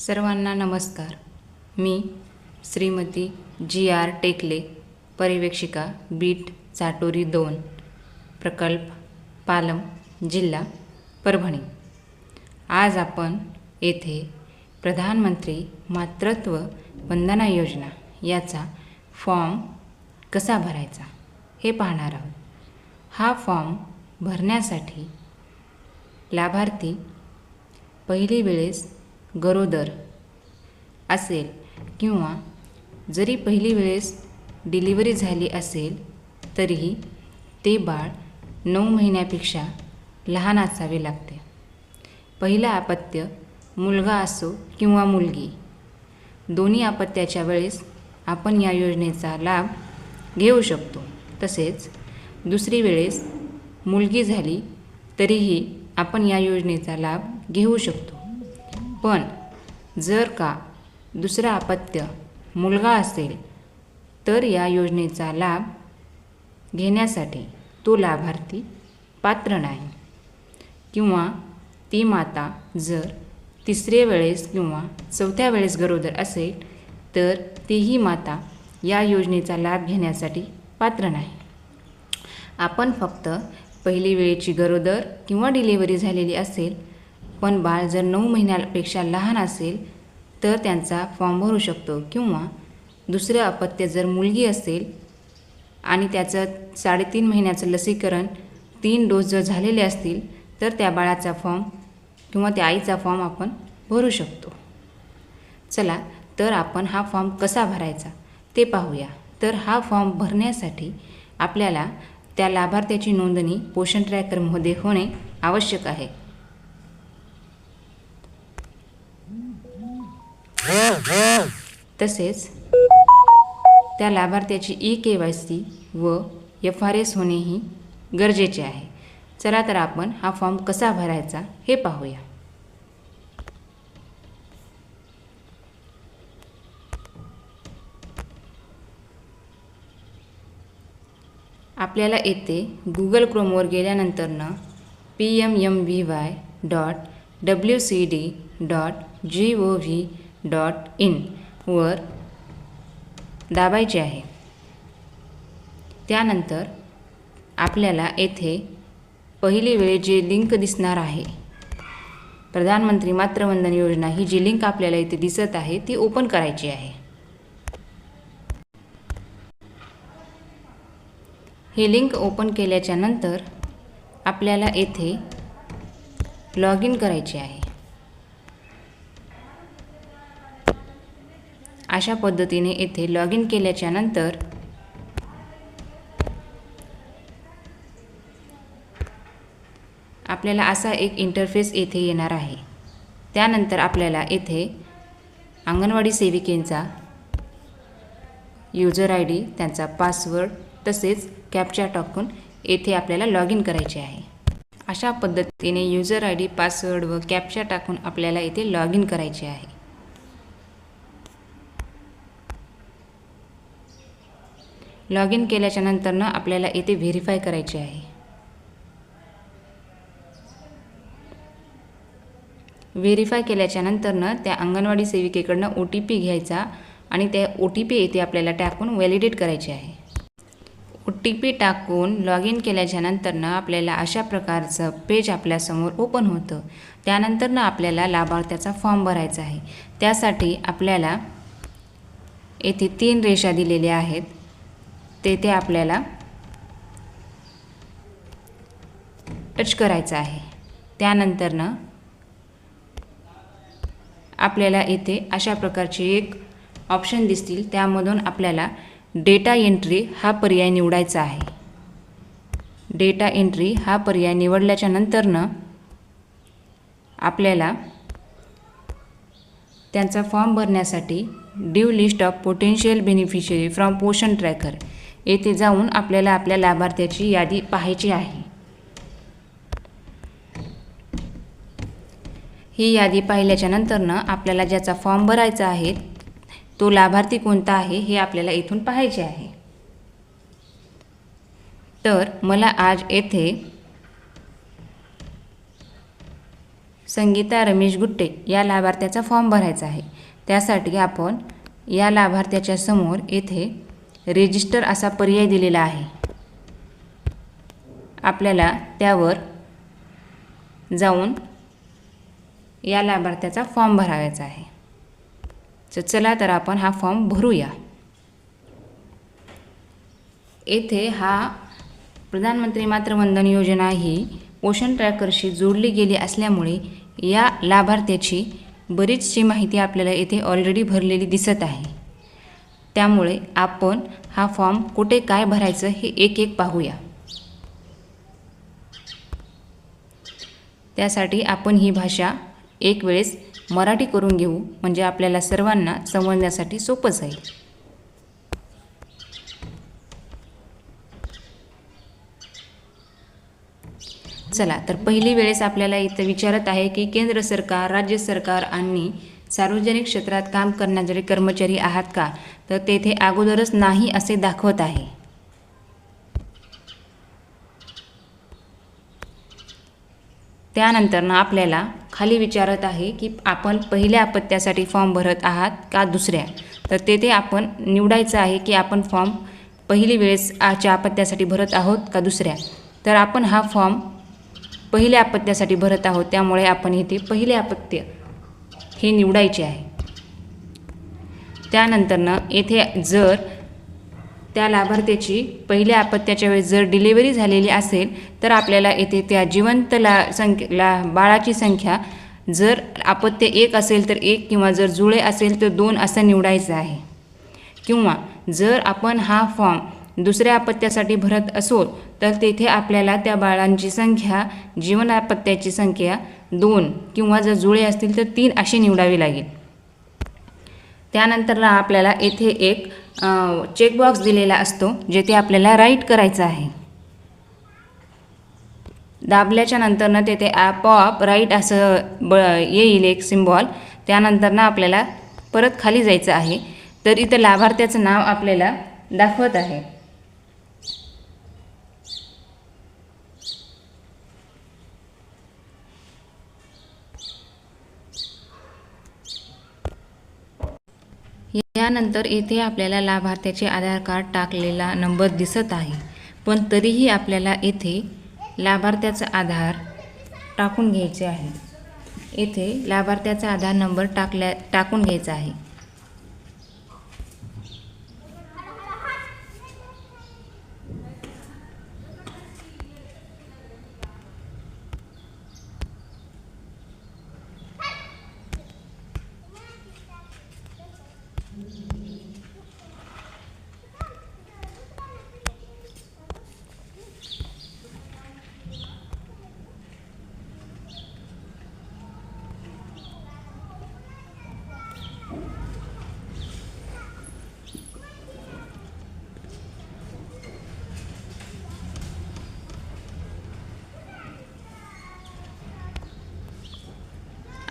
सर्वांना नमस्कार. मी श्रीमती जी आर टेकले पर्यवेक्षिका बीट चाटोरी दोन प्रकल्प पालम जिल्हा परभणी. आज आपण येथे प्रधानमंत्री मातृत्व वंदना योजना याचा फॉर्म कसा भरायचा हे पाहणार आहोत. हा फॉर्म भरण्यासाठी लाभार्थी पहिली वेळेस गरोदर असेल किंवा जरी पहिली वेळेस डिलिव्हरी झाली असेल तरीही ते बाळ नऊ महिन्यापेक्षा लहान असावे लागते. पहिलं अपत्य मुलगा असो किंवा मुलगी दोन्ही अपत्याच्या वेळेस आपण या योजनेचा लाभ घेऊ शकतो. तसेच दुसरी वेळेस मुलगी झाली तरीही आपण या योजनेचा लाभ घेऊ शकतो. पण जर का दुसरा अपत्य मुलगा असेल तर या योजनेचा लाभ घेण्यासाठी तो लाभार्थी पात्र नाही. किंवा ती माता जर तिसरे वेळेस किंवा चौथ्या वेळेस गरोदर असेल तर तीही माता या योजनेचा लाभ घेण्यासाठी पात्र नाही. आपण फक्त पहिली वेळेची गरोदर किंवा डिलिव्हरी झालेली असेल पण बाळ जर नऊ महिन्यापेक्षा लहान असेल तर त्यांचा फॉर्म भरू शकतो किंवा दुसरं अपत्य जर मुलगी असेल आणि त्याचं साडेतीन महिन्याचं लसीकरण तीन डोस जर झालेले असतील तर त्या बाळाचा फॉर्म किंवा त्या आईचा फॉर्म आपण भरू शकतो. चला तर आपण हा फॉर्म कसा भरायचा ते पाहूया. तर हा फॉर्म भरण्यासाठी आपल्याला त्या लाभार्थ्याची नोंदणी पोषण ट्रॅकरमध्ये होणे आवश्यक आहे. तसेच त्या लाभार्थ्याची ई के वाय सी व एफ आर एस होणेही गरजेचे आहे. चला तर आपण हा फॉर्म कसा भरायचा हे पाहूया. आपल्याला येथे गुगल क्रोमवर गेल्यानंतरनं P M M V Y dot W C D dot G O V dot in वर दाबायचे आहे. त्यानंतर आपल्याला येथे पहिली वेळ जे लिंक दिसणार आहे प्रधानमंत्री मातृवंदन योजना ही जी लिंक आपल्याला इथे दिसत आहे ती ओपन करायची आहे. ही लिंक ओपन केल्याच्यानंतर आपल्याला येथे लॉग इन करायचे आहे. अशा पद्धतीने येथे लॉग इन केल्याच्यानंतर आपल्याला असा एक इंटरफेस येथे येणार आहे. त्यानंतर आपल्याला येथे अंगणवाडी सेविकेंचा युजर आय डी त्यांचा पासवर्ड तसेच कॅपचा टाकून येथे आपल्याला लॉग इन करायचे आहे. अशा पद्धतीने युजर आय डी पासवर्ड व कॅपचा टाकून आपल्याला येथे लॉग इन करायचे आहे. लॉग इन केल्याच्या नंतरनं आपल्याला येथे व्हेरीफाय करायचे आहे. व्हेरीफाय केल्याच्या नंतरनं त्या अंगणवाडी सेविकेकडनं ओ टी पी घ्यायचा आणि त्या ओ टी पी येथे आपल्याला टाकून व्हॅलिडेट करायचे आहे. ओ टी पी टाकून लॉग इन केल्याच्या नंतरनं आपल्याला अशा प्रकारचं पेज आपल्यासमोर ओपन होतं. त्यानंतरनं आपल्याला लाभार्थ्याचा फॉर्म भरायचा आहे. त्यासाठी आपल्याला येथे तीन रेषा दिलेल्या आहेत. तेथे आपल्याला टच करायचं आहे. त्यानंतरनं आपल्याला येथे अशा प्रकारचे एक ऑप्शन दिसतील. त्यामधून आपल्याला डेटा एंट्री हा पर्याय निवडायचा आहे. डेटा एंट्री हा पर्याय निवडल्याच्या नंतरनं आपल्याला त्यांचा फॉर्म भरण्यासाठी due list of potential beneficiary from Poshan tracker येथे जाऊन आपल्याला आपल्या लाभार्थ्याची यादी पाहायची आहे. ही यादी पाहिल्याच्या नंतरनं आपल्याला ज्याचा फॉर्म भरायचा आहे तो लाभार्थी कोणता आहे हे आपल्याला इथून पाहायचे आहे. तर मला आज येथे संगीता रमेश गुट्टे या लाभार्थ्याचा फॉर्म भरायचा आहे. त्यासाठी आपण या लाभार्थ्याच्या समोर येथे रेजिस्टर असा पर्याय दिलेला आहे. आपल्याला त्यावर जाऊन या लाभार्थ्याचा फॉर्म भरावायचा आहे. तर चला तर आपण हा फॉर्म भरूया. येथे हा प्रधानमंत्री मातृवंदन योजना ही पोषण ट्रॅकरशी जोडली गेली असल्यामुळे या लाभार्थ्याची बरीचशी माहिती आपल्याला येथे ऑलरेडी भरलेली दिसत आहे. त्यामुळे आपण हा फॉर्म कुठे काय भरायचं हे एक एक पाहूया. त्यासाठी आपण ही भाषा एक वेळेस मराठी करून घेऊ म्हणजे आपल्याला सर्वांना समजण्यासाठी सोपं जाईल. चला तर पहिली वेळेस आपल्याला इथं विचारत आहे की केंद्र सरकार राज्य सरकार आणि सार्वजनिक क्षेत्रात काम करणारे कर्मचारी आहात का? तर तेथे अगोदरच नाही असे दाखवत आहे. त्यानंतर ना आपल्याला खाली विचारत आहे की आपण पहिल्या अपत्यासाठी फॉर्म भरत आहात का दुसऱ्या? तर तेथे आपण निवडायचं आहे की आपण फॉर्म पहिली वेळेस आच्या अपत्यासाठी भरत आहोत का दुसऱ्या? तर आपण हा फॉर्म पहिल्या अपत्यासाठी भरत आहोत त्यामुळे आपण इथे पहिले अपत्य हे निवडायचे आहे. त्यानंतरनं येथे जर त्या लाभार्थ्याची पहिल्या अपत्याच्या वेळेस जर डिलिव्हरी झालेली असेल तर आपल्याला येथे त्या जिवंत ला संख्या ला बाळाची संख्या जर अपत्य एक असेल तर एक किंवा जर जुळे असेल तर दोन असं निवडायचं आहे. किंवा जर आपण हा फॉर्म दुसऱ्या अपत्यासाठी भरत असो तर तेथे आपल्याला त्या बाळांची संख्या जीवन अपत्याची संख्या दोन किंवा जर जुळे असतील तर तीन अशी निवडावी लागेल. त्यानंतर आपल्याला येथे एक चेकबॉक्स दिलेला असतो जेथे आपल्याला राईट करायचं आहे. दाबल्याच्या नंतरनं तेथे आपोआप राईट असं ब येईल एक सिम्बॉल त्यानंतरनं आपल्याला परत खाली जायचं आहे. तर इथं लाभार्थ्याचं नाव आपल्याला दाखवत आहे. यानंतर येथे आपल्याला लाभार्थ्याचे आधार कार्ड टाकलेला नंबर दिसत आहे. पण तरीही आपल्याला येथे लाभार्थ्याचा आधार टाकून घ्यायचे आहे. येथे लाभार्थ्याचा आधार नंबर टाकल्या टाकून घ्यायचा आहे.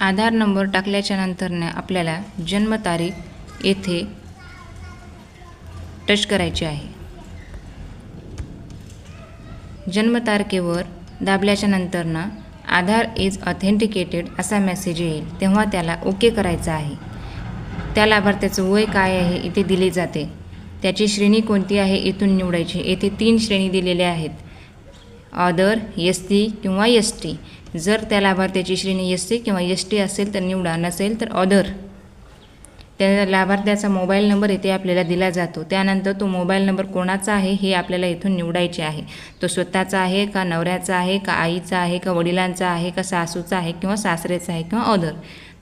आधार नंबर टाकल्याच्या नंतरनं आपल्याला जन्मतारीख येथे टच करायची आहे. जन्मतारखेवर दाबल्याच्या नंतरनं आधार इज ऑथेंटिकेटेड असा मेसेज येईल. तेव्हा त्याला ओके करायचा आहे. त्या लाभार्थ्याचं वय काय आहे इथे दिले जाते. त्याची श्रेणी कोणती आहे इथून निवडायची. येथे तीन श्रेणी दिलेल्या आहेत. ऑदर एस टी किंवा एस टी जर त्या लाभार्थ्याची श्रेणी एस टी किंवा एस टी असेल तर निवडा नसेल तर ऑदर त्या लाभार्थ्याचा मोबाईल नंबर येथे आपल्याला दिला जातो. त्यानंतर तो मोबाईल नंबर कोणाचा आहे हे आपल्याला इथून निवडायचे आहे. तो स्वतःचा आहे का नवऱ्याचा आहे का आईचा आहे का वडिलांचा आहे का सासूचा आहे किंवा सासरेचा आहे किंवा ऑदर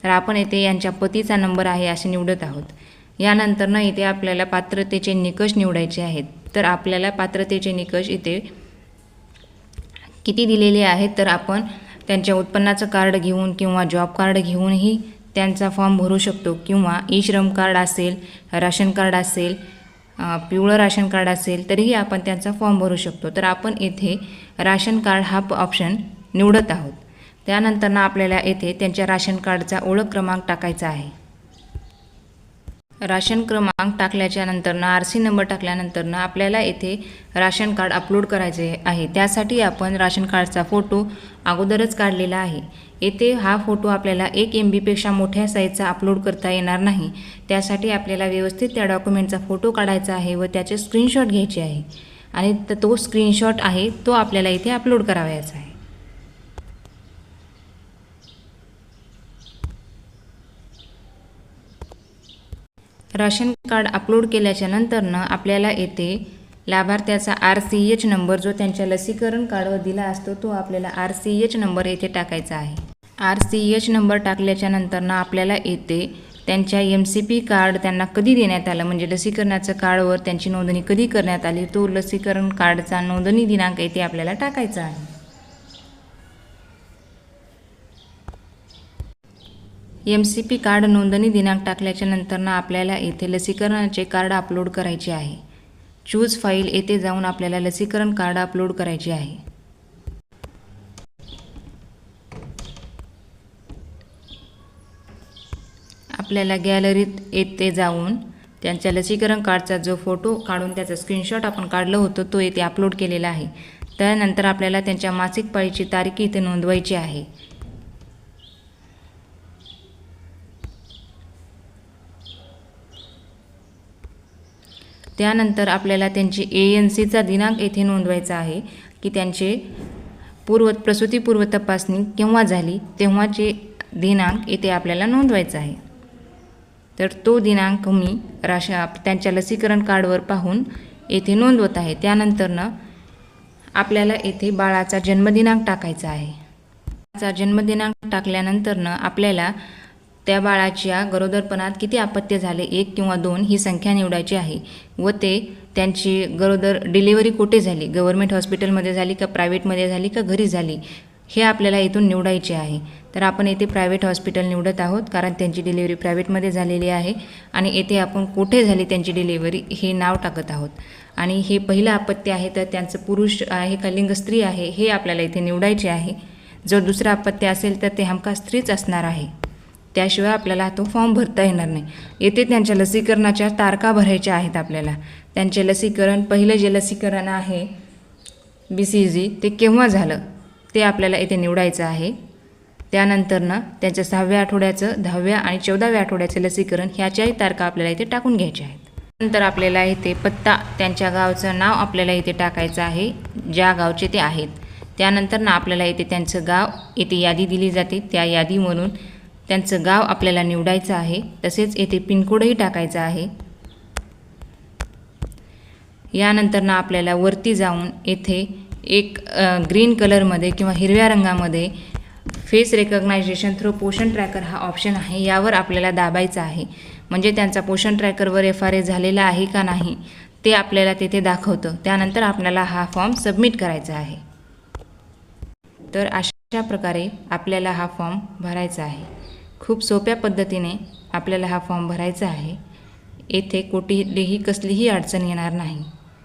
तर आपण येथे यांच्या पतीचा नंबर आहे असे निवडत आहोत. यानंतरनं इथे आपल्याला पात्रतेचे निकष निवडायचे आहेत. तर आपल्याला पात्रतेचे निकष इथे किती दिलेले आहेत? तर आपण त्यांच्या उत्पन्नाचं कार्ड घेऊन किंवा जॉब कार्ड घेऊनही त्यांचा फॉर्म भरू शकतो. किंवा ई श्रम कार्ड असेल राशन कार्ड असेल पिवळं राशन कार्ड असेल तरीही आपण त्यांचा फॉर्म भरू शकतो. तर आपण येथे राशन कार्ड हा प- ऑप्शन निवडत आहोत. त्यानंतर ना आपल्याला येथे त्यांच्या राशन कार्डचा ओळख क्रमांक टाकायचा आहे. राशन क्रमांक टाकल्याच्या नंतरनं आर सी नंबर टाकल्यानंतरनं आपल्याला येथे राशन कार्ड अपलोड करायचे आहे. त्यासाठी आपण राशन कार्डचा फोटो अगोदरच काढलेला आहे. येथे हा फोटो आपल्याला एक एम बीपेक्षा मोठ्या साईजचा अपलोड करता येणार नाही. त्यासाठी आपल्याला व्यवस्थित त्या डॉक्युमेंटचा फोटो काढायचा आहे व त्याचे स्क्रीनशॉट घ्यायचे आहे. आणि तो स्क्रीनशॉट आहे तो आपल्याला इथे अपलोड करावायचा आहे. राशन कार्ड अपलोड केल्याच्या नंतरनं आपल्याला येथे लाभार्थ्याचा आर सी एच नंबर जो त्यांच्या लसीकरण कार्डवर दिला असतो तो आपल्याला आर सी एच नंबर येथे टाकायचा आहे. आर सी एच नंबर टाकल्याच्या नंतरनं आपल्याला येते. त्यांच्या एम सी पी कार्ड त्यांना कधी देण्यात आलं? म्हणजे लसीकरणाचं कार्डवर त्यांची नोंदणी कधी करण्यात आली? तो लसीकरण कार्डचा नोंदणी दिनांक येथे आपल्याला टाकायचा आहे. एम सी पी कार्ड नोंदणी दिनांक टाकल्याच्या नंतरनं आपल्याला येथे लसीकरणाचे कार्ड अपलोड करायचे आहे. चूज फाईल येथे जाऊन आपल्याला लसीकरण कार्ड अपलोड करायचे आहे. आपल्याला गॅलरीत येथे जाऊन त्यांच्या लसीकरण कार्डचा जो फोटो काढून त्याचा स्क्रीनशॉट आपण काढलं होतं तो येथे अपलोड केलेला आहे. त्यानंतर आपल्याला त्यांच्या मासिक पाळीची तारीख इथे नोंदवायची आहे. त्यानंतर आपल्याला त्यांची ए एन सीचा दिनांक येथे नोंदवायचा आहे की त्यांचे पूर्व प्रसूतीपूर्व तपासणी केव्हा झाली तेव्हाचे दिनांक येथे आपल्याला नोंदवायचा आहे. तर तो दिनांक मी राशा त्यांच्या लसीकरण कार्डवर पाहून येथे नोंदवत आहे. त्यानंतरनं आपल्याला येथे बाळाचा जन्मदिनांक टाकायचा आहे. बाळाचा जन्मदिनांक टाकल्यानंतरनं आपल्याला त्या बाळाच्या गरोदरपणात किती अपत्य झाले? एक किंवा दोन ही संख्या निवडायची आहे. व ते त्यांची गरोदर डिलिव्हरी कुठे झाली? गव्हर्मेंट हॉस्पिटलमध्ये झाली का प्रायव्हेटमध्ये झाली का घरी झाली? हे आपल्याला इथून निवडायचे आहे. तर आपण येथे प्रायव्हेट हॉस्पिटल निवडत आहोत कारण त्यांची डिलिव्हरी प्रायव्हेटमध्ये झालेली आहे आणि येथे आपण कुठे झाली त्यांची डिलिव्हरी हे नाव टाकत आहोत. आणि हे पहिलं अपत्य आहे तर त्यांचं पुरुष आहे का लिंग स्त्री आहे हे आपल्याला इथे निवडायचे आहे. जर दुसरं अपत्य असेल तर ते हमका स्त्रीच असणार आहे. त्याशिवाय आपल्याला तो फॉर्म भरता येणार नाही. येथे त्यांच्या लसीकरणाच्या तारखा भरायच्या आहेत आपल्याला. त्यांचे लसीकरण पहिलं जे लसीकरण आहे बी सी जी ते केव्हा झालं ते आपल्याला येथे निवडायचं आहे. त्यानंतरनं त्यांच्या सहाव्या आठवड्याचं दहाव्या आणि चौदाव्या आठवड्याचं लसीकरण ह्याच्याही तारखा आपल्याला इथे टाकून घ्यायच्या आहेत. नंतर आपल्याला इथे पत्ता त्यांच्या गावचं नाव आपल्याला इथे टाकायचं आहे ज्या गावचे ते आहेत. त्यानंतर ना आपल्याला इथे त्यांचं गाव येथे यादी दिली जाते. त्या यादीवरून त्यांचं गाव आपल्याला निवडायचं आहे तसेच येथे पिनकोडही टाकायचा आहे. यानंतर ना आपल्याला वरती जाऊन येथे एक ग्रीन कलरमध्ये किंवा हिरव्या रंगामध्ये face recognition through Poshan tracker हा ऑप्शन आहे यावर आपल्याला दाबायचा आहे. म्हणजे त्यांचा पोषण ट्रॅकरवर एफ आर ए झालेला आहे का नाही ते आपल्याला तिथे दाखवतं. त्यानंतर आपल्याला हा फॉर्म सबमिट करायचा आहे. तर अशा प्रकारे आपल्याला हा फॉर्म भरायचा आहे. खूप सोप्या पद्धतीने आपल्याला हा फॉर्म भरायचा आहे. येथे कुठेही कसलीही अडचण येणार नाही.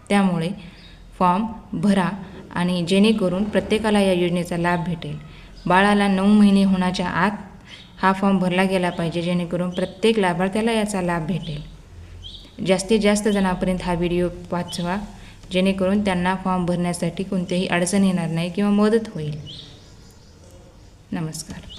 त्यामुळे फॉर्म भरा आणि जेणेकरून प्रत्येकाला या योजनेचा लाभ भेटेल. बाळाला नऊ महिने होण्याच्या आत हा फॉर्म भरला गेला पाहिजे जेणेकरून प्रत्येक लाभार्थ्याला याचा लाभ भेटेल. जास्तीत जास्त जणांपर्यंत हा व्हिडिओ वाचवा जेणेकरून त्यांना फॉर्म भरण्यासाठी कोणतीही अडचण येणार नाही किंवा मदत होईल. नमस्कार.